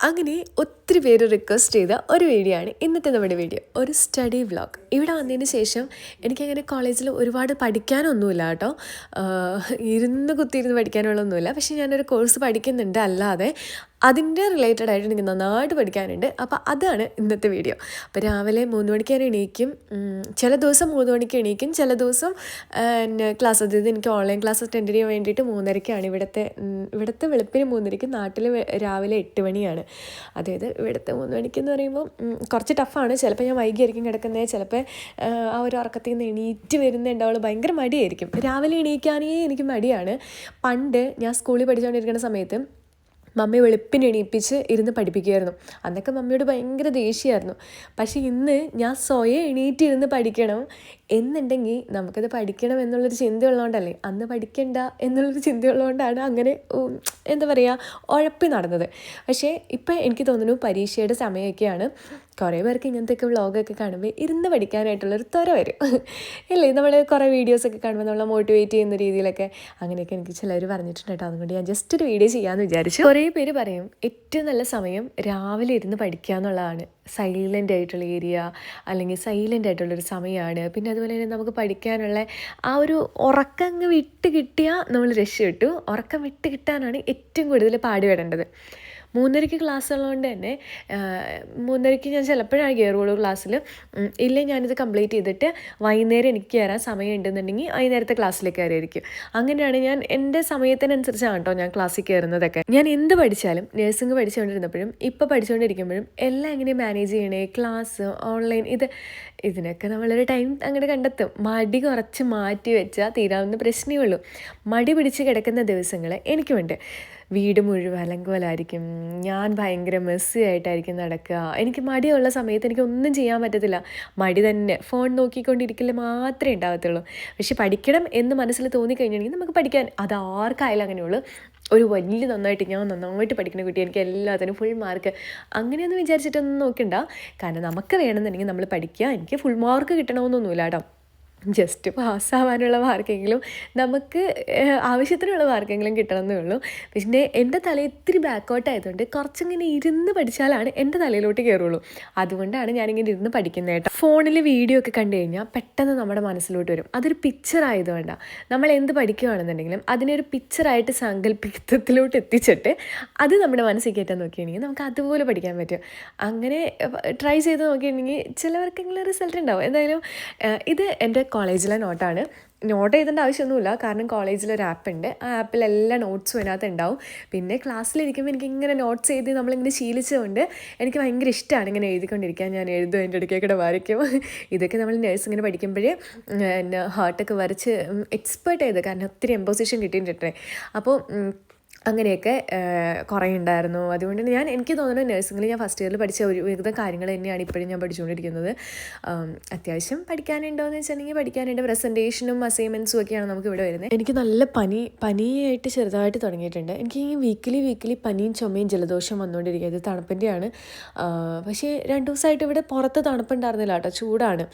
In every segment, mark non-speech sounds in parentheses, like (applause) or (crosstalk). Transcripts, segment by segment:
അങ്ങനെ ഒത്തിരി പേര് റിക്വസ്റ്റ് ചെയ്ത ഒരു വീഡിയോ ആണ് ഇന്നത്തെ നമ്മുടെ വീഡിയോ ഒരു സ്റ്റഡി വ്ളോഗ് ഇവിടെ വന്നതിന് ശേഷം എനിക്കങ്ങനെ കോളേജിൽ ഒരുപാട് പഠിക്കാനൊന്നുമില്ല കേട്ടോ. ഇരുന്ന് കുത്തിയിരുന്ന് പഠിക്കാനുള്ളൊന്നുമില്ല പക്ഷേ ഞാനൊരു കോഴ്സ് പഠിക്കുന്നുണ്ട് അല്ലാതെ അതിന്റെ റിലേറ്റഡ് ആയിട്ട് എനിക്ക് നന്നായിട്ട് പഠിക്കാനുണ്ട്. അപ്പോൾ അതാണ് ഇന്നത്തെ വീഡിയോ അപ്പോൾ രാവിലെ മൂന്ന് മണിക്ക് ഞാൻ എണീക്കും. ചില ദിവസം മൂന്ന് മണിക്ക് എണീക്കും. ചില ദിവസം ക്ലാസ് അതായത് എനിക്ക് ഓൺലൈൻ ക്ലാസ് അറ്റൻഡ് ചെയ്യാൻ വേണ്ടിയിട്ട് മൂന്നരയ്ക്കാണ് ഇവിടുത്തെ ഇവിടുത്തെ വെളുപ്പിന് മൂന്നരയ്ക്ക് നാട്ടിൽ രാവിലെ എട്ട് മണിയാണ്. അതായത് ഇവിടുത്തെ മൂന്ന് മണിക്ക് എന്ന് പറയുമ്പോൾ കുറച്ച് ടഫാണ് ചിലപ്പോൾ ഞാൻ വൈകിയായിരിക്കും കിടക്കുന്നത് ചിലപ്പോൾ ആ ഒരു ഉറക്കത്തിൽ നിന്ന് എണീറ്റ് വരുന്നുണ്ടാവുള്ളൂ ഭയങ്കര മടിയായിരിക്കും. രാവിലെ എണീക്കാനേ എനിക്ക് മടിയാണ്. പണ്ട് ഞാൻ സ്കൂളിൽ പഠിച്ചുകൊണ്ടിരിക്കുന്ന സമയത്ത് മമ്മി വെളുപ്പിന് എണീപ്പിച്ച് ഇരുന്ന് പഠിപ്പിക്കുമായിരുന്നു അന്നൊക്കെ മമ്മിയോട് ഭയങ്കര ദേഷ്യമായിരുന്നു പക്ഷേ ഇന്ന് ഞാൻ സ്വയം എണീറ്റിരുന്ന് പഠിക്കണം. എന്നുണ്ടെങ്കിൽ നമുക്കത് പഠിക്കണം എന്നുള്ളൊരു ചിന്ത ഉള്ളതുകൊണ്ടല്ലേ അന്ന് പഠിക്കണ്ട എന്നുള്ളൊരു ചിന്ത ഉള്ളതുകൊണ്ടാണ് അങ്ങനെ എന്താ പറയുക ഉഴപ്പി നടന്നത്. പക്ഷേ ഇപ്പം എനിക്ക് തോന്നുന്നു പരീക്ഷയുടെ സമയമൊക്കെയാണ്. കുറേ പേർക്ക് ഇങ്ങനത്തെയൊക്കെ വ്ളോഗൊക്കെ കാണുമ്പോൾ ഇരുന്ന് പഠിക്കാനായിട്ടുള്ളൊരു ത്വര വരും. ഇല്ലേ നമ്മൾ കുറേ വീഡിയോസൊക്കെ കാണുമ്പോൾ നമ്മളെ മോട്ടിവേറ്റ് ചെയ്യുന്ന രീതിയിലൊക്കെ അങ്ങനെയൊക്കെ എനിക്ക് ചിലർ പറഞ്ഞിട്ടുണ്ട് കേട്ടോ. അതുകൊണ്ട് ഞാൻ ജസ്റ്റ് ഒരു വീഡിയോ ചെയ്യാമെന്ന് വിചാരിച്ചു. കുറേ പേര് പറയും ഏറ്റവും നല്ല സമയം രാവിലെ ഇരുന്ന് പഠിക്കുക എന്നുള്ളതാണ് സൈലന്റ് ആയിട്ടുള്ള ഏരിയ അല്ലെങ്കിൽ സൈലന്റ് ആയിട്ടുള്ളൊരു സമയമാണ് പിന്നെ അതുപോലെ തന്നെ നമുക്ക് പഠിക്കാനുള്ള ആ ഒരു ഉറക്കം അങ്ങ് വിട്ട് കിട്ടിയാൽ നമ്മൾ രക്ഷപ്പെട്ടു. ഉറക്കം വിട്ട് കിട്ടാനാണ് ഏറ്റവും കൂടുതൽ പാടുപെടേണ്ടത്. മൂന്നരയ്ക്ക് ക്ലാസ് ഉള്ളതുകൊണ്ട് തന്നെ മൂന്നരയ്ക്ക് ഞാൻ ചിലപ്പോഴാണ് കയറുള്ളൂ ക്ലാസ്സിൽ ഇല്ലേ ഞാനിത് കംപ്ലീറ്റ് ചെയ്തിട്ട് വൈകുന്നേരം എനിക്ക് കയറാൻ സമയം ഉണ്ടെന്നുണ്ടെങ്കിൽ വൈകുന്നേരത്തെ ക്ലാസ്സിലേക്ക് കയറിയിരിക്കും. അങ്ങനെയാണ് ഞാൻ എന്റെ സമയത്തിനനുസരിച്ചാണ് കേട്ടോ ഞാൻ ക്ലാസ്സിൽ കയറുന്നതൊക്കെ. ഞാൻ എന്ത് പഠിച്ചാലും നഴ്സിംഗ് പഠിച്ചുകൊണ്ടിരുന്നപ്പോഴും ഇപ്പോൾ പഠിച്ചുകൊണ്ടിരിക്കുമ്പോഴും എല്ലാം എങ്ങനെ മാനേജ് ചെയ്യണേ ക്ലാസ് ഓൺലൈൻ ഇത് ഇതിനൊക്കെ നമ്മളൊരു ടൈം അങ്ങോട്ട് കണ്ടെത്തും. മടി കുറച്ച് മാറ്റി വെച്ചാൽ തീരാവുന്ന പ്രശ്നമേ ഉള്ളൂ. മടി പിടിച്ച് കിടക്കുന്ന ദിവസങ്ങൾ എനിക്കുമുണ്ട് വീട് മുഴുവൻ അലങ്കോലായിരിക്കും. ഞാൻ ഭയങ്കര മെസ്സി ആയിട്ടായിരിക്കും നടക്കുക. എനിക്ക് മടിയുള്ള സമയത്ത് എനിക്ക് ഒന്നും ചെയ്യാൻ പറ്റത്തില്ല. മടി തന്നെ. ഫോൺ നോക്കിക്കൊണ്ടിരിക്കൽ മാത്രമേ ഉണ്ടാകത്തുള്ളൂ പക്ഷെ പഠിക്കണം എന്ന് മനസ്സിൽ തോന്നിക്കഴിഞ്ഞിട്ടുണ്ടെങ്കിൽ നമുക്ക് പഠിക്കാൻ അത് ആർക്കായാലും അങ്ങനെയുള്ളൂ. ഒരു വലിയ നന്നായിട്ട് ഞാൻ നന്നായിട്ട് പഠിക്കുന്ന കുട്ടി എനിക്ക് എല്ലാത്തിനും ഫുൾ മാർക്ക് അങ്ങനെയൊന്നും വിചാരിച്ചിട്ടൊന്നും നോക്കണ്ട. കാരണം നമുക്ക് വേണമെന്നുണ്ടെങ്കിൽ നമ്മൾ പഠിക്കുക എനിക്ക് ഫുൾ മാർക്ക് കിട്ടണമെന്നൊന്നുമില്ല കേട്ടോ. ജസ്റ്റ് പാസ്സാവാനുള്ള മാർക്കെങ്കിലും നമുക്ക് ആവശ്യത്തിനുള്ള മാർക്കെങ്കിലും കിട്ടണമെന്നേ ഉള്ളൂ. പിന്നെ എന്റെ തല ഇത്തിരി ബാക്കൗട്ട് ആയതുകൊണ്ട് കുറച്ചിങ്ങനെ ഇരുന്ന് പഠിച്ചാലാണ് എന്റെ തലയിലോട്ട് കയറുള്ളൂ അതുകൊണ്ടാണ് ഞാനിങ്ങനെ ഇരുന്ന് പഠിക്കുന്നത് കേട്ടോ. ഫോണിൽ വീഡിയോ ഒക്കെ കണ്ടു കഴിഞ്ഞാൽ പെട്ടെന്ന് നമ്മുടെ മനസ്സിലോട്ട് വരും. അതൊരു പിക്ചർ ആയതുകൊണ്ടാണ് നമ്മൾ എന്ത് പഠിക്കുകയാണെന്നുണ്ടെങ്കിലും ഒരു പിക്ചറായിട്ട് സങ്കല്പിത്തത്തിലോട്ട് എത്തിച്ചിട്ട് അത് നമ്മുടെ മനസ്സിൽ കയറ്റാൻ നോക്കിയിട്ടുണ്ടെങ്കിൽ നമുക്ക് അതുപോലെ പഠിക്കാൻ പറ്റും. അങ്ങനെ ട്രൈ ചെയ്ത് നോക്കിയിട്ടുണ്ടെങ്കിൽ ചിലവർക്കെങ്കിലും റിസൾട്ട് ഉണ്ടാവും. എന്തായാലും ഇത് എന്റെ കോളേജിലെ നോട്ടാണ്. നോട്ട് എഴുതേണ്ട ആവശ്യമൊന്നുമില്ല. കാരണം കോളേജിൽ ഒരു ആപ്പ് ഉണ്ട്. ആ ആപ്പിൽ എല്ലാ നോട്ട്സും അതിനകത്ത് ഉണ്ടാവും. പിന്നെ ക്ലാസ്സിലിരിക്കുമ്പോൾ എനിക്ക് ഇങ്ങനെ നോട്ട്സ് എഴുതി നമ്മളിങ്ങനെ ശീലിച്ചതുകൊണ്ട് എനിക്ക് ഭയങ്കര ഇഷ്ടമാണ് ഇങ്ങനെ എഴുതിക്കൊണ്ടിരിക്കാൻ. ഞാൻ എഴുതും എന്റെ ഇടയ്ക്കൊക്കെ വരയ്ക്കും ഇതൊക്കെ നമ്മൾ നേഴ്സിങ്ങിന് പഠിക്കുമ്പോഴേ എന്നെ ഹാർട്ടൊക്കെ വരച്ച് എക്സ്പേർട്ട് ചെയ്ത് കാരണം ഒത്തിരി എംപോസിഷൻ കിട്ടിയിട്ടുണ്ട്. അപ്പോൾ അങ്ങനെയൊക്കെ കുറേ ഉണ്ടായിരുന്നു അതുകൊണ്ട് തന്നെ ഞാൻ എനിക്ക് തോന്നുന്നു നഴ്സിംഗിൽ ഞാൻ ഫസ്റ്റ് ഇയറിൽ പഠിച്ച ഒരു വിവിധ കാര്യങ്ങൾ തന്നെയാണ് ഇപ്പോഴും ഞാൻ പഠിച്ചുകൊണ്ടിരിക്കുന്നത്. അത്യാവശ്യം പഠിക്കാനുണ്ടോ എന്ന് വെച്ചിട്ടുണ്ടെങ്കിൽ പഠിക്കാനുണ്ട്. പ്രസന്റേഷനും അസൈൻമെന്റ്സും ഒക്കെയാണ് നമുക്ക് ഇവിടെ വരുന്നത്. എനിക്ക് നല്ല പനി പനിയായിട്ട് ചെറുതായിട്ട് തുടങ്ങിയിട്ടുണ്ട്. എനിക്ക് ഈ വീക്കിലി വീക്കിലി പനിയും ചുമയും ജലദോഷം വന്നുകൊണ്ടിരിക്കുക ഇത് തണുപ്പിന്റെയാണ് പക്ഷേ രണ്ട് ദിവസമായിട്ട് ഇവിടെ പുറത്ത് തണുപ്പുണ്ടായിരുന്നില്ല കേട്ടോ. ചൂടാണ്.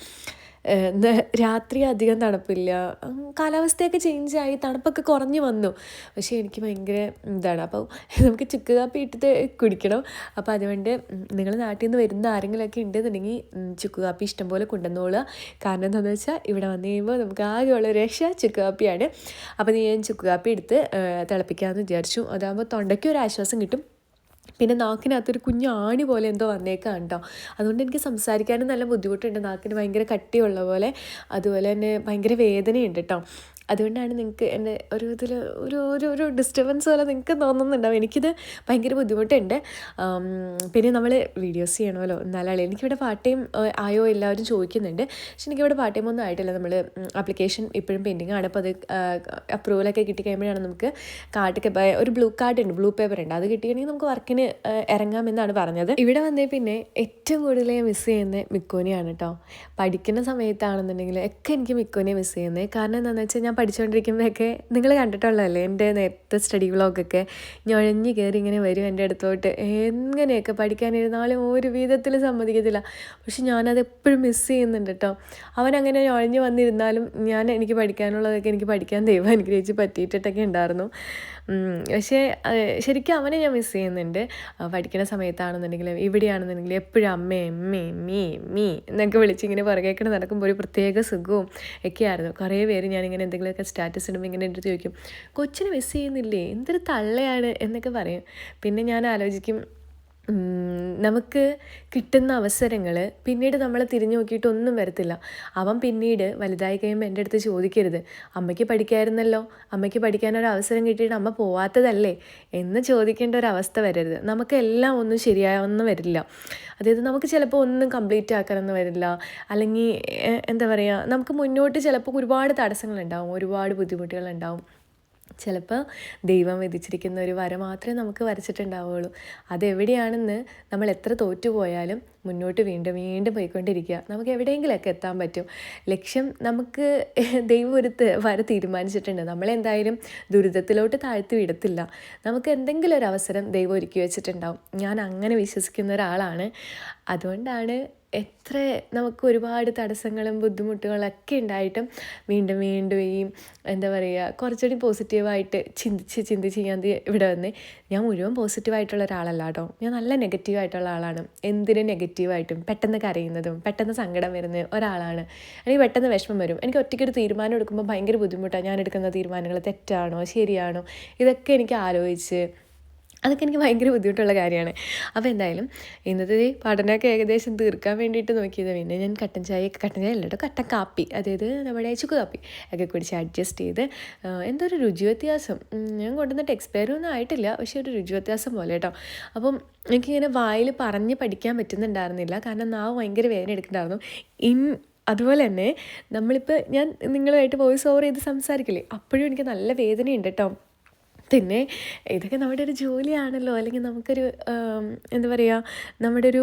രാത്രി അധികം തണുപ്പില്ല. കാലാവസ്ഥയൊക്കെ ചേഞ്ച് ആയി തണുപ്പൊക്കെ കുറഞ്ഞു വന്നു. പക്ഷേ എനിക്ക് ഭയങ്കര ഇതാണ്. അപ്പോൾ നമുക്ക് ചുക്ക് കാപ്പി ഇട്ടിട്ട് കുടിക്കണം. അപ്പോൾ അതുകൊണ്ട് നിങ്ങൾ നാട്ടിൽ നിന്ന് വരുന്ന ആരെങ്കിലുമൊക്കെ ഉണ്ടെന്നുണ്ടെങ്കിൽ ചുക്ക് കാപ്പി ഇഷ്ടംപോലെ കൊണ്ടുവന്നോളുക. കാരണം എന്താണെന്ന് വെച്ചാൽ ഇവിടെ വന്നു കഴിയുമ്പോൾ നമുക്ക് ആകെയുള്ള രക്ഷ ചുക്ക് കാപ്പിയാണ്. അപ്പോൾ ഞാൻ ചുക്ക് കാപ്പി എടുത്ത് തിളപ്പിക്കാമെന്ന് വിചാരിച്ചു. അതാകുമ്പോൾ തൊണ്ടയ്ക്ക് ഒരു ആശ്വാസം കിട്ടും. പിന്നെ നാക്കിനകത്തൊരു കുഞ്ഞു ആണി പോലെ എന്തോ വന്നേക്കാം കേട്ടോ അതുകൊണ്ട് എനിക്ക് സംസാരിക്കാനും നല്ല ബുദ്ധിമുട്ടുണ്ട്. നാക്കിന് ഭയങ്കര കട്ടിയുള്ള പോലെ അതുപോലെ തന്നെ ഭയങ്കര വേദനയുണ്ട് കേട്ടോ അതുകൊണ്ടാണ് നിങ്ങൾക്ക് എന്റെ ഒരു ഇതിൽ ഒരു ഒരു ഒരു ഡിസ്റ്റർബൻസ് പോലെ നിങ്ങൾക്ക് തോന്നുന്നുണ്ടാവും. എനിക്കിത് ഭയങ്കര ബുദ്ധിമുട്ടുണ്ട്. പിന്നെ നമ്മൾ വീഡിയോസ് ചെയ്യണമല്ലോ. എന്നാലാണ് എനിക്കിവിടെ പാർട്ട് ടൈം ആയോ എല്ലാവരും ചോദിക്കുന്നുണ്ട്. പക്ഷെ എനിക്കിവിടെ പാർട്ട് ടൈം ഒന്നും ആയിട്ടില്ല. നമ്മൾ ആപ്ലിക്കേഷൻ ഇപ്പോഴും പെൻഡിങ് ആണ്. അപ്പോൾ അത് അപ്രൂവലൊക്കെ കിട്ടിക്കഴിയുമ്പോഴാണ് നമുക്ക് കാർഡൊക്കെ ഒരു ബ്ലൂ കാർഡ് ഉണ്ട്. ബ്ലൂ പേപ്പർ ഉണ്ട്. അത് കിട്ടിയിട്ടുണ്ടെങ്കിൽ നമുക്ക് വർക്കിന് ഇറങ്ങാമെന്നാണ് പറഞ്ഞത്. ഇവിടെ വന്നേ പിന്നെ ഏറ്റവും കൂടുതൽ ഞാൻ മിസ് ചെയ്യുന്നത് മിക്കോനിയാണ് കേട്ടോ പഠിക്കുന്ന സമയത്താണെന്നുണ്ടെങ്കിൽ ഒക്കെ എനിക്ക് മിക്കോനെ മിസ് ചെയ്യുന്നത്. കാരണം എന്താണെന്ന് വെച്ചാൽ ഞാൻ പഠിച്ചുകൊണ്ടിരിക്കുമ്പോഴൊക്കെ നിങ്ങൾ കണ്ടിട്ടുള്ളതല്ലേ? എന്റെ നേരത്തെ സ്റ്റഡി വ്ളോഗൊക്കെ ഞൊഴഞ്ഞ് കയറി ഇങ്ങനെ വരും എന്റെ അടുത്തോട്ട്. എങ്ങനെയൊക്കെ പഠിക്കാനിരുന്നാലും ഒരു വിധത്തിൽ സമ്മതിക്കത്തില്ല. പക്ഷെ ഞാനത് എപ്പോഴും മിസ്സ് ചെയ്യുന്നുണ്ട് കേട്ടോ. അവൻ അങ്ങനെ ഞൊഴഞ്ഞ് വന്നിരുന്നാലും ഞാൻ എനിക്ക് പഠിക്കാനുള്ളതൊക്കെ എനിക്ക് പഠിക്കാൻ ദൈവം അനുഗ്രഹിച്ച് പറ്റിയിട്ടൊക്കെ ഉണ്ടായിരുന്നു. പക്ഷേ ശരിക്കും അവനെ ഞാൻ മിസ്സ് ചെയ്യുന്നുണ്ട്. പഠിക്കുന്ന സമയത്താണെന്നുണ്ടെങ്കിലും ഇവിടെയാണെന്നുണ്ടെങ്കിലും എപ്പോഴും അമ്മേ അമ്മേ മീ മീ എന്നൊക്കെ വിളിച്ചിങ്ങനെ ഇങ്ങനെ പുറകേക്കടെ നടക്കുമ്പോൾ ഒരു പ്രത്യേക സുഖവും ഒക്കെയായിരുന്നു. കുറേ പേര് ഞാനിങ്ങനെ എന്തെങ്കിലുമൊക്കെ സ്റ്റാറ്റസ് ഇടുമ്പോൾ ഇങ്ങനെ എന്റെ അടുത്ത് ചോദിക്കും. കൊച്ചിനെ മിസ് ചെയ്യുന്നില്ലേ? എന്തൊരു തള്ളയാണ്? എന്നൊക്കെ പറയും. പിന്നെ ഞാൻ ആലോചിക്കും നമുക്ക് കിട്ടുന്ന അവസരങ്ങൾ പിന്നീട് നമ്മൾ തിരിഞ്ഞു നോക്കിയിട്ടൊന്നും വരത്തില്ല. അവൻ പിന്നീട് വലുതായി കഴിയുമ്പോൾ എന്റെ അടുത്ത് ചോദിക്കരുത്. അമ്മയ്ക്ക് പഠിക്കായിരുന്നല്ലോ. അമ്മയ്ക്ക് പഠിക്കാൻ ഒരു അവസരം കിട്ടിയിട്ട് അമ്മ പോവാത്തതല്ലേ? എന്ന് ചോദിക്കേണ്ട ഒരു അവസ്ഥ വരരുത്. നമുക്കെല്ലാം ഒന്നും ശരിയായൊന്നും വരില്ല. അതായത് നമുക്ക് ചിലപ്പോൾ ഒന്നും കംപ്ലീറ്റ് ആക്കാനൊന്നും വരില്ല. അല്ലെങ്കിൽ എന്താ പറയുക നമുക്ക് മുന്നോട്ട് ചിലപ്പോൾ ഒരുപാട് തടസ്സങ്ങളുണ്ടാവും. ഒരുപാട് ബുദ്ധിമുട്ടുകളുണ്ടാവും. ചിലപ്പോൾ ദൈവം വിധിച്ചിരിക്കുന്ന ഒരു വര മാത്രമേ നമുക്ക് വരച്ചിട്ടുണ്ടാവുകയുള്ളൂ അതെവിടെയാണെന്ന് നമ്മൾ എത്ര തോറ്റുപോയാലും മുന്നോട്ട് വീണ്ടും വീണ്ടും പോയിക്കൊണ്ടിരിക്കുക. നമുക്ക് എവിടെയെങ്കിലുമൊക്കെ എത്താൻ പറ്റും. ലക്ഷ്യം നമുക്ക് ദൈവം ഒരു വര തീരുമാനിച്ചിട്ടുണ്ട്. നമ്മളെന്തായാലും ദുരിതത്തിലോട്ട് താഴ്ത്തി വിടത്തില്ല. നമുക്ക് എന്തെങ്കിലും ഒരു അവസരം ദൈവം ഒരുക്കി വെച്ചിട്ടുണ്ടാവും. ഞാൻ അങ്ങനെ വിശ്വസിക്കുന്ന ഒരാളാണ്. അതുകൊണ്ടാണ് എത്ര നമുക്ക് ഒരുപാട് തടസ്സങ്ങളും ബുദ്ധിമുട്ടുകളൊക്കെ ഉണ്ടായിട്ടും വീണ്ടും വീണ്ടും ഈ എന്താ പറയുക കുറച്ചുകൂടി പോസിറ്റീവായിട്ട് ചിന്തിച്ച് ചിന്തിച്ച് ഞാൻ ഇവിടെ വന്ന് ഞാൻ മുഴുവൻ പോസിറ്റീവായിട്ടുള്ള ഒരാളല്ല കേട്ടോ ഞാൻ നല്ല നെഗറ്റീവായിട്ടുള്ള ആളാണ്. എന്തിനും നെഗറ്റീവായിട്ടും പെട്ടെന്ന് കരയുന്നതും പെട്ടെന്ന് സങ്കടം വരുന്ന ഒരാളാണ്. എനിക്ക് പെട്ടെന്ന് വിഷമം വരും. എനിക്ക് ഒറ്റയ്ക്കൊരു തീരുമാനം എടുക്കുമ്പോൾ ഭയങ്കര ബുദ്ധിമുട്ടാണ്. ഞാൻ എടുക്കുന്ന തീരുമാനങ്ങൾ തെറ്റാണോ? ശരിയാണോ? ഇതൊക്കെ എനിക്ക് ആലോചിച്ച് അതൊക്കെ എനിക്ക് ഭയങ്കര ബുദ്ധിമുട്ടുള്ള കാര്യമാണ്. അപ്പോൾ എന്തായാലും ഇന്നത്തെ പഠനമൊക്കെ ഏകദേശം തീർക്കാൻ വേണ്ടിയിട്ട് നോക്കിയത്. പിന്നെ ഞാൻ കട്ടൻ ചായ കട്ടൻ ചായ അല്ല കേട്ടോ കട്ടൻ കാപ്പി അതായത് നമ്മുടെ ചുക്ക് കാപ്പി ഒക്കെ കുടിച്ച് അഡ്ജസ്റ്റ് ചെയ്ത് എന്തോ ഒരു രുചി വ്യത്യാസം. ഞാൻ കൊണ്ടുവന്നിട്ട് എക്സ്പയർ ഒന്നും ആയിട്ടില്ല പക്ഷേ ഒരു രുചി വ്യത്യാസം പോലെ കേട്ടോ. അപ്പം എനിക്കിങ്ങനെ വായിൽ പറഞ്ഞ് പഠിക്കാൻ പറ്റുന്നുണ്ടായിരുന്നില്ല. കാരണം നാവ് ഭയങ്കര വേദന എടുക്കുന്നുണ്ടായിരുന്നു. ഇൻ അതുപോലെ തന്നെ നമ്മളിപ്പോൾ ഞാൻ നിങ്ങളുമായിട്ട് വോയിസ് ഓവർ ചെയ്ത് സംസാരിക്കില്ലേ? അപ്പോഴും എനിക്ക് നല്ല വേദനയുണ്ട് കേട്ടോ. പിന്നെ ഇതൊക്കെ നമ്മുടെ ഒരു ജോലിയാണല്ലോ. അല്ലെങ്കിൽ നമുക്കൊരു എന്താ പറയുക നമ്മുടെ ഒരു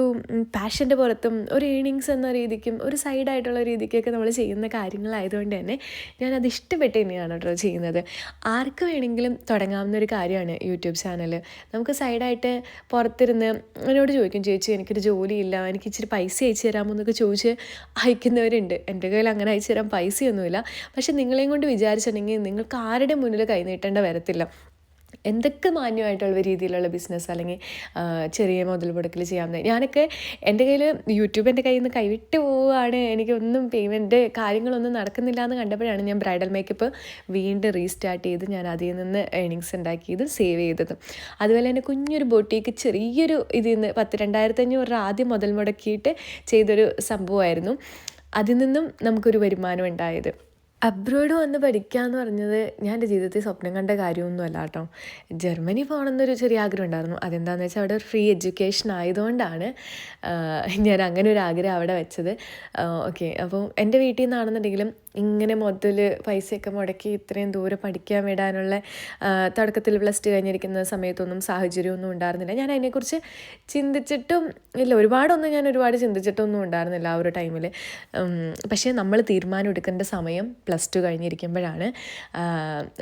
പാഷന്റെ പുറത്തും ഒരു ഏണിങ്സ് എന്ന രീതിക്കും ഒരു സൈഡായിട്ടുള്ള രീതിക്കൊക്കെ നമ്മൾ ചെയ്യുന്ന കാര്യങ്ങളായതുകൊണ്ട് തന്നെ ഞാനത് ഇഷ്ടപ്പെട്ട് തന്നെയാണ് കേട്ടോ ചെയ്യുന്നത്. ആർക്ക് വേണമെങ്കിലും തുടങ്ങാവുന്ന ഒരു കാര്യമാണ് യൂട്യൂബ് ചാനൽ നമുക്ക് സൈഡായിട്ട് പുറത്തിരുന്ന് എന്നോട് ചോദിക്കും ചേച്ചി എനിക്കൊരു ജോലിയില്ല. എനിക്ക് ഇച്ചിരി പൈസ അയച്ചു തരാമോ എന്നൊക്കെ ചോദിച്ച് അയക്കുന്നവരുണ്ട്. എന്റെ കയ്യിൽ അങ്ങനെ അയച്ചു തരാൻ പൈസയൊന്നുമില്ല. പക്ഷെ നിങ്ങളെയും കൊണ്ട് വിചാരിച്ചിട്ടുണ്ടെങ്കിൽ നിങ്ങൾക്ക് ആരുടെ മുന്നിൽ കൈനീട്ടേണ്ട വരത്തില്ല. എന്തൊക്കെ മാന്യമായിട്ടുള്ള രീതിയിലുള്ള ബിസിനസ് അല്ലെങ്കിൽ ചെറിയ മുതൽ മുടക്കിൽ ചെയ്യാവുന്ന ഞാനൊക്കെ എന്റെ കയ്യിൽ യൂട്യൂബ് എന്റെ കയ്യിൽ നിന്ന് കൈവിട്ട് പോവുകയാണ്. എനിക്കൊന്നും പേയ്മെന്റ് കാര്യങ്ങളൊന്നും നടക്കുന്നില്ല എന്ന് കണ്ടപ്പോഴാണ് ഞാൻ ബ്രൈഡൽ മേക്കപ്പ് വീണ്ടും റീസ്റ്റാർട്ട് ചെയ്ത് ഞാൻ അതിൽ നിന്ന് ഏണിങ്സ് ഉണ്ടാക്കിയതും സേവ് ചെയ്തതും. അതുപോലെ തന്നെ കുഞ്ഞൊരു ബോട്ടിക്ക് ചെറിയൊരു ഇതിൽ നിന്ന് പത്ത് രണ്ടായിരത്തി അഞ്ഞൂറ് രൂപ ആദ്യം മുതൽ മുടക്കിയിട്ട് ചെയ്തൊരു സംഭവമായിരുന്നു. അതിൽ നിന്നും നമുക്കൊരു വരുമാനം ഉണ്ടായത്. അബ്രോഡ് വന്ന് പഠിക്കുക എന്ന് പറഞ്ഞത് ഞാൻ എന്റെ ജീവിതത്തിൽ സ്വപ്നം കണ്ട കാര്യമൊന്നും അല്ല കേട്ടോ. ജർമ്മനി പോകണമെന്നൊരു ചെറിയ ആഗ്രഹം ഉണ്ടായിരുന്നു. അതെന്താണെന്ന് വെച്ചാൽ അവിടെ ഫ്രീ എഡ്യൂക്കേഷൻ ആയതുകൊണ്ടാണ് ഞാൻ അങ്ങനെ ഒരു ആഗ്രഹം അവിടെ വെച്ചത്. ഓക്കെ. അപ്പോൾ എന്റെ വീട്ടിൽ നിന്നാണെന്നുണ്ടെങ്കിലും ഇങ്ങനെ മുതൽ പൈസയൊക്കെ മുടക്കി ഇത്രയും ദൂരെ പഠിക്കാൻ വിടാനുള്ള തുടക്കത്തിൽ പ്ലസ് ടു കഴിഞ്ഞിരിക്കുന്ന സമയത്തൊന്നും സാഹചര്യമൊന്നും ഉണ്ടായിരുന്നില്ല. ഞാൻ അതിനെക്കുറിച്ച് ചിന്തിച്ചിട്ടും ഇല്ല. ഒരുപാടൊന്നും ഞാൻ ഒരുപാട് ചിന്തിച്ചിട്ടൊന്നും ഉണ്ടായിരുന്നില്ല ആ ഒരു ടൈമിൽ പക്ഷേ നമ്മൾ തീരുമാനം എടുക്കേണ്ട സമയം പ്ലസ് ടു കഴിഞ്ഞിരിക്കുമ്പോഴാണ്.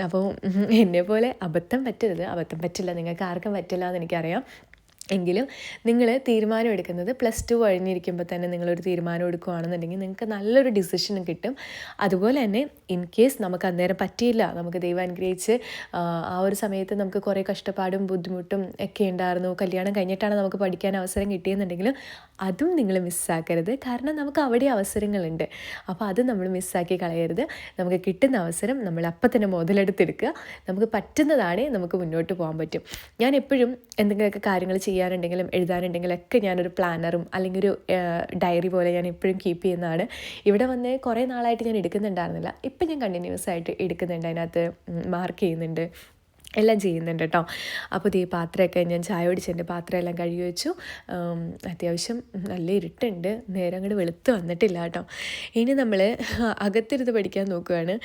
അപ്പോൾ എന്നെ പോലെ അബദ്ധം പറ്റരുത്. അബദ്ധം പറ്റില്ല. നിങ്ങൾക്ക് ആർക്കും പറ്റില്ല എന്ന് എനിക്കറിയാം. എങ്കിലും നിങ്ങൾ തീരുമാനം എടുക്കുന്നത് പ്ലസ് ടു കഴിഞ്ഞിരിക്കുമ്പോൾ തന്നെ നിങ്ങളൊരു തീരുമാനം എടുക്കുകയാണെന്നുണ്ടെങ്കിൽ നിങ്ങൾക്ക് നല്ലൊരു ഡിസിഷൻ കിട്ടും. അതുപോലെ തന്നെ ഇൻ കേസ് നമുക്ക് അന്നേരം പറ്റിയില്ല നമുക്ക് ദൈവം അനുഗ്രഹിച്ച് ആ ഒരു സമയത്ത് നമുക്ക് കുറേ കഷ്ടപ്പാടും ബുദ്ധിമുട്ടും ഒക്കെ ഉണ്ടായിരുന്നു. കല്യാണം കഴിഞ്ഞിട്ടാണ് നമുക്ക് പഠിക്കാൻ അവസരം കിട്ടിയെന്നുണ്ടെങ്കിലും അതും നിങ്ങൾ മിസ്സാക്കരുത്. കാരണം നമുക്ക് അവിടെ അവസരങ്ങളുണ്ട്. അപ്പോൾ അത് നമ്മൾ മിസ്സാക്കി കളയരുത്. നമുക്ക് കിട്ടുന്ന അവസരം നമ്മൾ അപ്പം തന്നെ മുതലെടുത്തെടുക്കുക. നമുക്ക് പറ്റുന്നതാണേ നമുക്ക് മുന്നോട്ട് പോകാൻ പറ്റും. ഞാൻ എപ്പോഴും എന്തെങ്കിലുമൊക്കെ കാര്യങ്ങൾ ചെയ്യാനുണ്ടെങ്കിലും എഴുതാനുണ്ടെങ്കിലും ഒക്കെ ഞാനൊരു പ്ലാനറും അല്ലെങ്കിൽ ഒരു ഡയറി പോലെ ഞാൻ എപ്പോഴും കീപ്പ് ചെയ്യുന്നതാണ്. ഇവിടെ വന്ന് കുറേ നാളായിട്ട് ഞാൻ എടുക്കുന്നുണ്ടായിരുന്നില്ല. ഇപ്പം ഞാൻ കണ്ടിന്യൂസ് ആയിട്ട് എടുക്കുന്നുണ്ട്. അതിനകത്ത് മാർക്ക് ചെയ്യുന്നുണ്ട്. എല്ലാം ചെയ്യുന്നുണ്ട് കേട്ടോ. അപ്പോൾ ഈ പാത്രമൊക്കെ ഞാൻ ചായ ഒടിച്ചതിന്റെ പാത്രം എല്ലാം കഴുകി വെച്ചു. അത്യാവശ്യം നല്ല ഇരുട്ടുണ്ട്. നേരം അങ്ങോട്ട് വെളുത്ത് വന്നിട്ടില്ല കേട്ടോ. ഇനി നമ്മൾ അകത്തിരുന്ന് പഠിക്കാൻ നോക്കുകയാണ്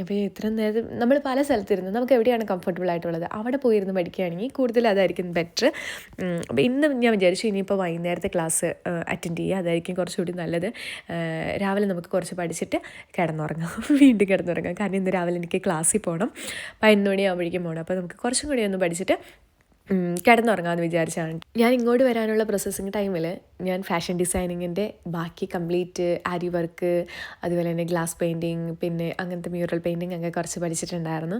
അപ്പോൾ ഇത്ര നേരം നമ്മൾ പല സ്ഥലത്തിരുന്ന് നമുക്ക് എവിടെയാണ് കംഫർട്ടബിൾ ആയിട്ടുള്ളത്? അവിടെ പോയിരുന്ന് പഠിക്കുകയാണെങ്കിൽ കൂടുതൽ അതായിരിക്കും ബെറ്റർ അപ്പോൾ ഇന്ന് ഞാൻ വിചാരിച്ചു ഇനിയിപ്പോൾ വൈകുന്നേരത്തെ ക്ലാസ് അറ്റൻഡ് ചെയ്യുക. അതായിരിക്കും കുറച്ചുകൂടി നല്ലത്. രാവിലെ നമുക്ക് കുറച്ച് പഠിച്ചിട്ട് കിടന്നുറങ്ങാം. (laughs) വീണ്ടും കിടന്നുറങ്ങാം. കാരണം ഇന്ന് രാവിലെ എനിക്ക് ക്ലാസ്സിൽ പോകണം. പതിനൊന്ന് മണിയാകുമ്പോഴേക്കും പോകണം അപ്പോൾ നമുക്ക് കുറച്ചും കൂടി ഒന്ന് പഠിച്ചിട്ട് കിടന്നുറങ്ങാമെന്ന് വിചാരിച്ചാണ്. ഞാൻ ഇങ്ങോട്ട് വരാനുള്ള പ്രോസസ്സിങ് ടൈമിൽ ഞാൻ ഫാഷൻ ഡിസൈനിങ്ങിന്റെ ബാക്കി കംപ്ലീറ്റ് ആരി വർക്ക് അതുപോലെ തന്നെ ഗ്ലാസ് പെയിന്റിങ് പിന്നെ അങ്ങനത്തെ മ്യൂറൽ പെയിന്റിങ് ഒക്കെ കുറച്ച് പഠിച്ചിട്ടുണ്ടായിരുന്നു.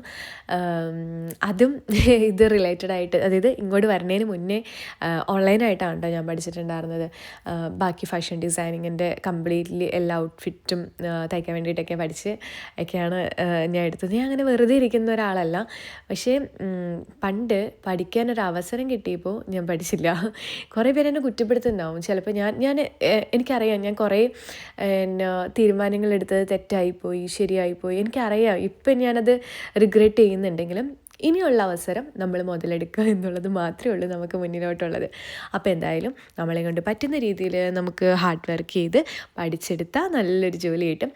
അതും (laughs) ഇത് റിലേറ്റഡ് ആയിട്ട് അതായത് ഇങ്ങോട്ട് വരുന്നതിന് മുന്നേ ഓൺലൈനായിട്ടാണ് കേട്ടോ ഞാൻ പഠിച്ചിട്ടുണ്ടായിരുന്നത്. ബാക്കി ഫാഷൻ ഡിസൈനിങ്ങിന്റെ കംപ്ലീറ്റ്ലി എല്ലാ ഔട്ട്ഫിറ്റും തയ്ക്കാൻ വേണ്ടിയിട്ടൊക്കെ പഠിച്ച് ഒക്കെയാണ് ഞാൻ എടുത്തത്. ഞാൻ അങ്ങനെ വെറുതെ ഇരിക്കുന്ന ഒരാളല്ല. പക്ഷേ പണ്ട് പണ്ട് പഠിക്കാനൊരു അവസരം കിട്ടിയപ്പോൾ ഞാൻ പഠിച്ചില്ല. കുറേ പേര് എന്നെ കുറ്റപ്പെടുത്തുന്നുണ്ടാവും. ചിലപ്പോൾ ഞാൻ ഞാൻ എനിക്കറിയാം. ഞാൻ കുറേ എന്നാ തീരുമാനങ്ങൾ എടുത്തത് തെറ്റായിപ്പോയി ശരിയായിപ്പോയി. എനിക്കറിയാം. ഇപ്പം ഞാനത് റിഗ്രറ്റ് ചെയ്യുന്നുണ്ടെങ്കിലും ഇനിയുള്ള അവസരം നമ്മൾ മുതലെടുക്കുക എന്നുള്ളത് മാത്രമേ ഉള്ളൂ നമുക്ക് മുന്നിലോട്ടുള്ളത്. അപ്പോൾ എന്തായാലും നമ്മളെ കൊണ്ട് പറ്റുന്ന രീതിയിൽ നമുക്ക് ഹാർഡ് വർക്ക് ചെയ്ത് പഠിച്ചെടുത്താൽ നല്ലൊരു ജോലി കിട്ടും.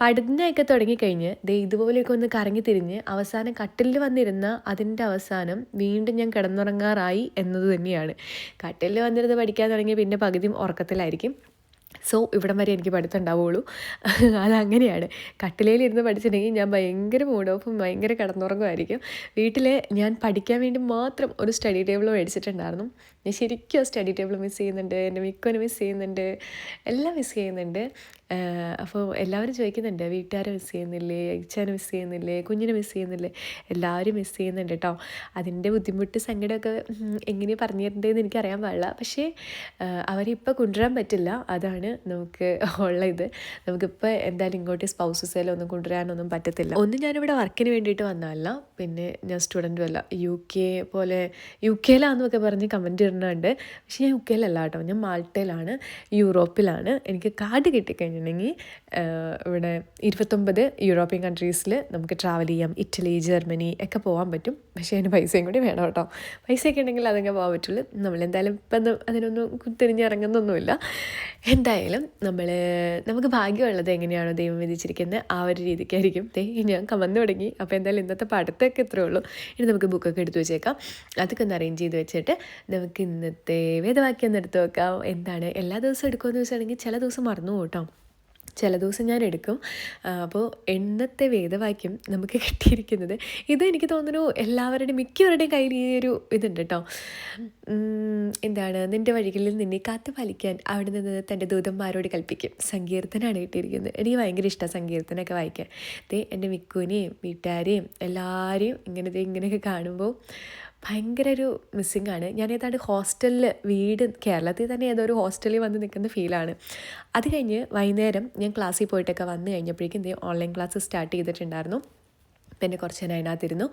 പഠനമൊക്കെ തുടങ്ങിക്കഴിഞ്ഞ് ദേ ഇതുപോലെയൊക്കെ ഒന്ന് കറങ്ങി തിരിഞ്ഞ് അവസാനം കട്ടിലിൽ വന്നിരുന്ന അതിന്റെ അവസാനം വീണ്ടും ഞാൻ കിടന്നുറങ്ങാറായി എന്നത് തന്നെയാണ്. കട്ടിലിൽ വന്നിരുന്ന് പഠിക്കാൻ തുടങ്ങിയ പിന്നെ പകുതിയും ഉറക്കത്തിലായിരിക്കും. സോ ഇവിടം വരെ എനിക്ക് പഠിത്തം അതങ്ങനെയാണ്. കട്ടിലയിലിരുന്ന് പഠിച്ചിട്ടുണ്ടെങ്കിൽ ഞാൻ ഭയങ്കര മൂഡ് ഓഫും ഭയങ്കര കിടന്നുറങ്ങുമായിരിക്കും. വീട്ടിൽ ഞാൻ പഠിക്കാൻ വേണ്ടി മാത്രം ഒരു സ്റ്റഡി ടേബിൾ മേടിച്ചിട്ടുണ്ടായിരുന്നു. ഞാൻ ശരിക്കും ആ സ്റ്റഡി ടേബിൾ മിസ് ചെയ്യുന്നുണ്ട് എന്റെ മിക്കോനെ മിസ് ചെയ്യുന്നുണ്ട് എല്ലാം മിസ് ചെയ്യുന്നുണ്ട്. അപ്പോൾ എല്ലാവരും ചോദിക്കുന്നുണ്ട് വീട്ടുകാരെ മിസ് ചെയ്യുന്നില്ലേ ഇച്ചാനെ മിസ് ചെയ്യുന്നില്ലേ കുഞ്ഞിനെ മിസ് ചെയ്യുന്നില്ലേ? എല്ലാവരും മിസ് ചെയ്യുന്നുണ്ട് കേട്ടോ അതിന്റെ ബുദ്ധിമുട്ട് സങ്കടമൊക്കെ എങ്ങനെ പറഞ്ഞു തരേണ്ടതെന്ന് എനിക്കറിയാൻ പാടില്ല. പക്ഷേ അവരിപ്പോൾ കൊണ്ടുവരാൻ പറ്റില്ല. അതാണ് നമുക്ക് ഉള്ള ഇത്. നമുക്കിപ്പോൾ എന്തായാലും ഇങ്ങോട്ട് സ്പൗസസെല്ലാം ഒന്നും കൊണ്ടുവരാനൊന്നും പറ്റത്തില്ല. ഒന്ന് ഞാനിവിടെ വർക്കിന് വേണ്ടിയിട്ട് വന്നതല്ല. പിന്നെ ഞാൻ സ്റ്റുഡന്റും അല്ല. യു കെ പോലെ യു കെയിലാണെന്നൊക്കെ പറഞ്ഞ് കമന്റ് ഇടുന്നുണ്ട് പക്ഷേ ഞാൻ യു കേട്ടോ. ഞാൻ മാൾട്ടയിലാണ് യൂറോപ്പിലാണ്. എനിക്ക് കാർഡ് കിട്ടിക്കഴിഞ്ഞിട്ടുണ്ടെങ്കിൽ ഇവിടെ ഇരുപത്തൊമ്പത് യൂറോപ്യൻ കൺട്രീസിൽ നമുക്ക് ട്രാവൽ ചെയ്യാം. ഇറ്റലി ജർമ്മനി ഒക്കെ പോകാൻ പറ്റും. പക്ഷേ അതിന് പൈസയും കൂടി വേണം കേട്ടോ. പൈസയൊക്കെ ഉണ്ടെങ്കിൽ അതങ്ങനെ പോകാൻ പറ്റുള്ളൂ. നമ്മളെന്തായാലും ഇപ്പം അതിനൊന്നും തിരിഞ്ഞിറങ്ങുന്നൊന്നുമില്ല. എന്തായാലും നമ്മൾ നമുക്ക് ഭാഗ്യമുള്ളത് എങ്ങനെയാണോ ദൈവം വിധിച്ചിരിക്കുന്നത് ആ ഒരു രീതിക്കായിരിക്കും. ദേ ഞാൻ കമന്ന് തുടങ്ങി. അപ്പോൾ എന്തായാലും ഇന്നത്തെ പഠിത്തമൊക്കെ ഇത്രയേ ഉള്ളൂ. ഇനി നമുക്ക് ബുക്കൊക്കെ എടുത്തു വെച്ചേക്കാം. അതൊക്കെ ഒന്ന് അറേഞ്ച് ചെയ്ത് വെച്ചിട്ട് നമുക്ക് ഇന്നത്തെ വേദവാക്യം എടുത്ത് വെക്കാം. എന്താണ്? എല്ലാ ദിവസവും എടുക്കുമെന്ന് വെച്ചിട്ടുണ്ടെങ്കിൽ ചില ദിവസം മറന്നു കേട്ടോ. ചില ദിവസം ഞാൻ എടുക്കും. അപ്പോൾ എണ്ണത്തെ വേദവാക്യം നമുക്ക് (laughs) കിട്ടിയിരിക്കുന്നത് ഇത് എനിക്ക് തോന്നുന്നു എല്ലാവരുടെയും മിക്കവരുടെയും കയ്യിൽ ഈ ഒരു ഇതുണ്ട് കേട്ടോ. എന്താണ്? നിന്റെ വഴികളിൽ നിന്നെ കാത്തു പാലിക്കാൻ അവിടെ നിന്ന് തന്റെ ദൂതന്മാരോട് കൽപ്പിക്കും. സങ്കീർത്തനാണ് കിട്ടിയിരിക്കുന്നത്. എനിക്ക് ഭയങ്കര ഇഷ്ടമാണ് സങ്കീർത്തനമൊക്കെ വായിക്കാൻ. ദേ എന്റെ മിക്കുവിനെയും വീട്ടുകാരെയും എല്ലാവരെയും ഇങ്ങനെ ദേ ഇങ്ങനെയൊക്കെ കാണുമ്പോൾ ഭയങ്കര ഒരു മിസ്സിംഗ് ആണ്. ഞാൻ ഏതാണ്ട് ഹോസ്റ്റലിൽ വീട് കേരളത്തിൽ തന്നെ ഏതോ ഒരു ഹോസ്റ്റലിൽ വന്ന് നിൽക്കുന്ന ഫീലാണ് അത് കഴിഞ്ഞ് വൈകുന്നേരം ഞാൻ ക്ലാസ്സിൽ പോയിട്ടൊക്കെ വന്നു കഴിഞ്ഞപ്പോഴേക്കും ദേ ഓൺലൈൻ ക്ലാസ് സ്റ്റാർട്ട് ചെയ്തിട്ടുണ്ടായിരുന്നു. പിന്നെ കുറച്ച് നേരം അതിനകത്തിരുന്നു.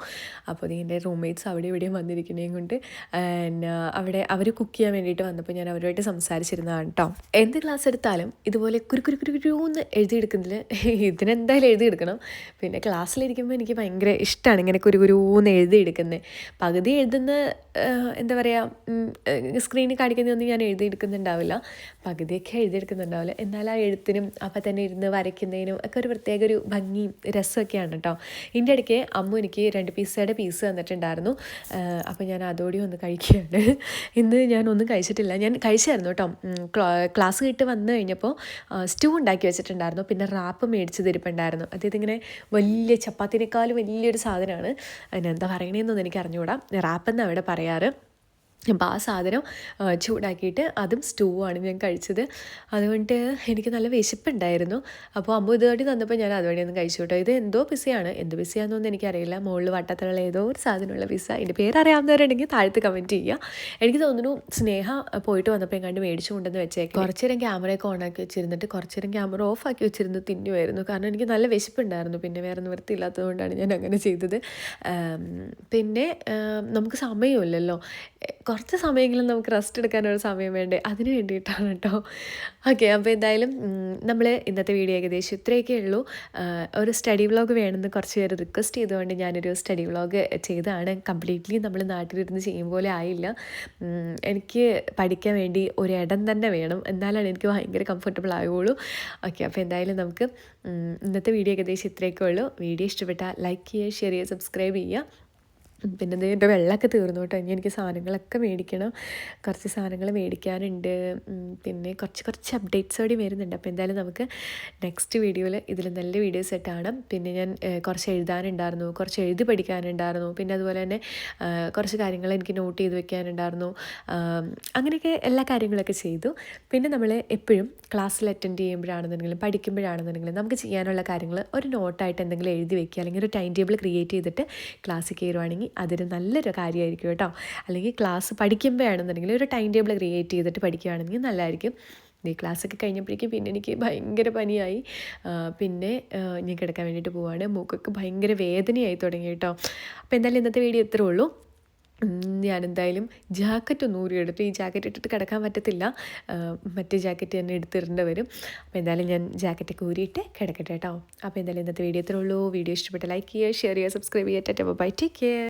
അപ്പോൾ എന്റെ റൂംമേറ്റ്സ് അവിടെ ഇവിടെയും വന്നിരിക്കുന്നതും കൊണ്ട് പിന്നെ അവിടെ അവർ കുക്ക് ചെയ്യാൻ വേണ്ടിയിട്ട് വന്നപ്പോൾ ഞാൻ അവരുമായിട്ട് സംസാരിച്ചിരുന്നതാണ് കേട്ടോ എന്ത് ക്ലാസ് എടുത്താലും ഇതുപോലെ കുരു കുരു കുരു കുരുന്ന് എഴുതിയെടുക്കുന്നതിൽ ഇതിനെന്തായാലും എഴുതിയെടുക്കണം. പിന്നെ ക്ലാസ്സിലിരിക്കുമ്പോൾ എനിക്ക് ഭയങ്കര ഇഷ്ടമാണ് ഇങ്ങനെ കുരു എന്ന് എഴുതിയെടുക്കുന്നത്. പകുതി എഴുതുന്ന എന്താ പറയുക സ്ക്രീനിൽ കാണിക്കുന്നതൊന്നും ഞാൻ എഴുതിയെടുക്കുന്നുണ്ടാവില്ല. പകുതിയൊക്കെ എഴുതിയെടുക്കുന്നുണ്ടാവില്ല. എന്നാൽ ആ എഴുത്തിനും അപ്പം തന്നെ ഇരുന്ന് വരയ്ക്കുന്നതിനും ഒക്കെ ഒരു പ്രത്യേക ഒരു ഭംഗിയും രസമൊക്കെയാണ് കേട്ടോ ഇതിന്റെ ഇടയ്ക്ക് അമ്മ എനിക്ക് രണ്ട് പിസ്സയുടെ പീസ് തന്നിട്ടുണ്ടായിരുന്നു. അപ്പോൾ ഞാൻ അതോടെ ഒന്ന് കഴിക്കുകയാണ്. ഇന്ന് ഞാൻ ഒന്നും കഴിച്ചിട്ടില്ല. ഞാൻ കഴിച്ചായിരുന്നു കേട്ടോ. ക്ലാസ് കിട്ട് വന്നു കഴിഞ്ഞപ്പോൾ സ്റ്റൂ ഉണ്ടാക്കി വെച്ചിട്ടുണ്ടായിരുന്നു. പിന്നെ റാപ്പ് മേടിച്ച് തരിപ്പുണ്ടായിരുന്നു. അതായത് ഇങ്ങനെ വലിയ ചപ്പാത്തിനേക്കാളും വലിയൊരു സാധനമാണ്. അതിനെന്താ പറയണേന്നൊന്നും എനിക്ക് അറിഞ്ഞുകൂടാ റാപ്പ് എന്നാണ് അവിടെ പറയാറ്. അപ്പോൾ ആ സാധനം ചൂടാക്കിയിട്ട് അതും സ്റ്റൂ ആണ് ഞാൻ കഴിച്ചത്. അതുകൊണ്ട് എനിക്ക് നല്ല വിശപ്പുണ്ടായിരുന്നു. അപ്പോൾ അമ്മ ഇതുവഴി തന്നപ്പോൾ ഞാൻ അതുവഴി ഒന്ന് കഴിച്ചു കേട്ടോ. ഇത് എന്തോ പിസയാണ് എന്ത് പിസയാണെന്നൊന്നും എനിക്കറിയില്ല. മുകളിൽ വട്ടത്തിലുള്ള ഏതോ ഒരു സാധനമുള്ള പിസ എന്റെ പേര് അറിയാവുന്നവരുണ്ടെങ്കിൽ താഴത്ത് കമന്റ് ചെയ്യുക. എനിക്ക് തോന്നുന്നു സ്നേഹ പോയിട്ട് വന്നപ്പോൾ എങ്ങാണ്ട് മേടിച്ചു കൊണ്ടെന്ന് വെച്ചേക്കാം. കുറച്ച് നേരം ക്യാമറയൊക്കെ ഓണാക്കി വെച്ചിരുന്നിട്ട് കുറച്ച് നേരം ക്യാമറ ഓഫ് ആക്കി വെച്ചിരുന്ന് തിന്നുമായിരുന്നു. കാരണം എനിക്ക് നല്ല വിശപ്പുണ്ടായിരുന്നു. പിന്നെ വേറെ നിവൃത്തിയില്ലാത്തതുകൊണ്ടാണ് ഞാൻ അങ്ങനെ ചെയ്തത്. പിന്നെ നമുക്ക് സമയമില്ലല്ലോ. കുറച്ച് സമയമെങ്കിലും നമുക്ക് റെസ്റ്റ് എടുക്കാനൊരു സമയം വേണ്ടേ? അതിന് വേണ്ടിയിട്ടാണ് കേട്ടോ ഓക്കെ അപ്പോൾ എന്തായാലും നമ്മൾ ഇന്നത്തെ വീഡിയോ ഏകദേശം ഇത്രയൊക്കെ ഉള്ളൂ. ഒരു സ്റ്റഡി വ്ളോഗ് വേണമെന്ന് കുറച്ച് പേര് റിക്വസ്റ്റ് ചെയ്തുകൊണ്ട് ഞാനൊരു സ്റ്റഡി വ്ളോഗ് ചെയ്തതാണ്. കംപ്ലീറ്റ്ലി നമ്മൾ നാട്ടിലിരുന്ന് ചെയ്യും പോലെ ആയില്ല. എനിക്ക് പഠിക്കാൻ വേണ്ടി ഒരു ഇടം തന്നെ വേണം. എന്നാലാണ് എനിക്ക് ഭയങ്കര കംഫർട്ടബിൾ ആവുകയുള്ളൂ ഓക്കെ അപ്പോൾ എന്തായാലും നമുക്ക് ഇന്നത്തെ വീഡിയോ ഏകദേശം ഇത്രയൊക്കെ ഉള്ളൂ. വീഡിയോ ഇഷ്ടപ്പെട്ടാൽ ലൈക്ക് ചെയ്യുക ഷെയർ ചെയ്യുക സബ്സ്ക്രൈബ് ചെയ്യുക. പിന്നെ എന്റെ വെള്ളമൊക്കെ തീർന്നു കേട്ടോ. ഇനി എനിക്ക് സാധനങ്ങളൊക്കെ മേടിക്കണം. കുറച്ച് സാധനങ്ങൾ മേടിക്കാനുണ്ട്. പിന്നെ കുറച്ച് കുറച്ച് അപ്ഡേറ്റ്സ് കൂടി വരുന്നുണ്ട്. അപ്പോൾ എന്തായാലും നമുക്ക് നെക്സ്റ്റ് വീഡിയോയിൽ ഇതിൽ നല്ല വീഡിയോസ് ആയിട്ട് കാണാം. പിന്നെ ഞാൻ കുറച്ച് എഴുതാനുണ്ടായിരുന്നു. കുറച്ച് എഴുതി പഠിക്കാനുണ്ടായിരുന്നു. പിന്നെ അതുപോലെ തന്നെ കുറച്ച് കാര്യങ്ങൾ എനിക്ക് നോട്ട് ചെയ്ത് വെക്കാനുണ്ടായിരുന്നു. അങ്ങനെയൊക്കെ എല്ലാ കാര്യങ്ങളൊക്കെ ചെയ്തു. പിന്നെ നമ്മൾ എപ്പോഴും ക്ലാസ്സിൽ അറ്റൻഡ് ചെയ്യുമ്പോഴാണെന്നുണ്ടെങ്കിലും പഠിക്കുമ്പോഴാണെന്നുണ്ടെങ്കിലും നമുക്ക് ചെയ്യാനുള്ള കാര്യങ്ങൾ ഒരു നോട്ടായിട്ട് എന്തെങ്കിലും എഴുതി വെക്കുക. അല്ലെങ്കിൽ ഒരു ടൈം ടേബിൾ ക്രിയേറ്റ് ചെയ്തിട്ട് ക്ലാസ്സിൽ കയറുവാണെങ്കിൽ അതൊരു നല്ലൊരു കാര്യമായിരിക്കും കേട്ടോ. അല്ലെങ്കിൽ ക്ലാസ് പഠിക്കുമ്പോഴാണെന്നുണ്ടെങ്കിൽ ഒരു ടൈം ടേബിൾ ക്രിയേറ്റ് ചെയ്തിട്ട് പഠിക്കുകയാണെങ്കിൽ നല്ലതായിരിക്കും. ഈ ക്ലാസ്സൊക്കെ കഴിഞ്ഞപ്പോഴേക്കും പിന്നെ എനിക്ക് ഭയങ്കര പനിയായി. പിന്നെ ഞാൻ കിടക്കാൻ വേണ്ടിയിട്ട് പോവാണ്. മൂക്കൊക്കെ ഭയങ്കര വേദനയായി തുടങ്ങി കേട്ടോ. അപ്പോൾ എന്തായാലും ഇന്നത്തെ വീഡിയോ ഇത്രേ ഉള്ളൂ. ഞാൻ ഞാനെന്തായാലും ജാക്കറ്റ് ഒന്ന് ഊരിയെടുത്തു ഈ ജാക്കറ്റ് ഇട്ടിട്ട് കിടക്കാൻ പറ്റത്തില്ല. മറ്റേ ജാക്കറ്റ് തന്നെ എടുത്തിടേണ്ടി വരും. അപ്പോൾ എന്തായാലും ഞാൻ ജാക്കറ്റൊക്കെ ഊരിയിട്ട് കിടക്കട്ടെ കേട്ടോ. അപ്പോൾ എന്തായാലും ഇന്നത്തെ വീഡിയോ ഇത്രേ ഉള്ളൂ. വീഡിയോ ഇഷ്ടപ്പെട്ട ലൈക്ക് ചെയ്യുക ഷെയർ ചെയ്യുക സബ്സ്ക്രൈബ് ചെയ്യുക. Bye take care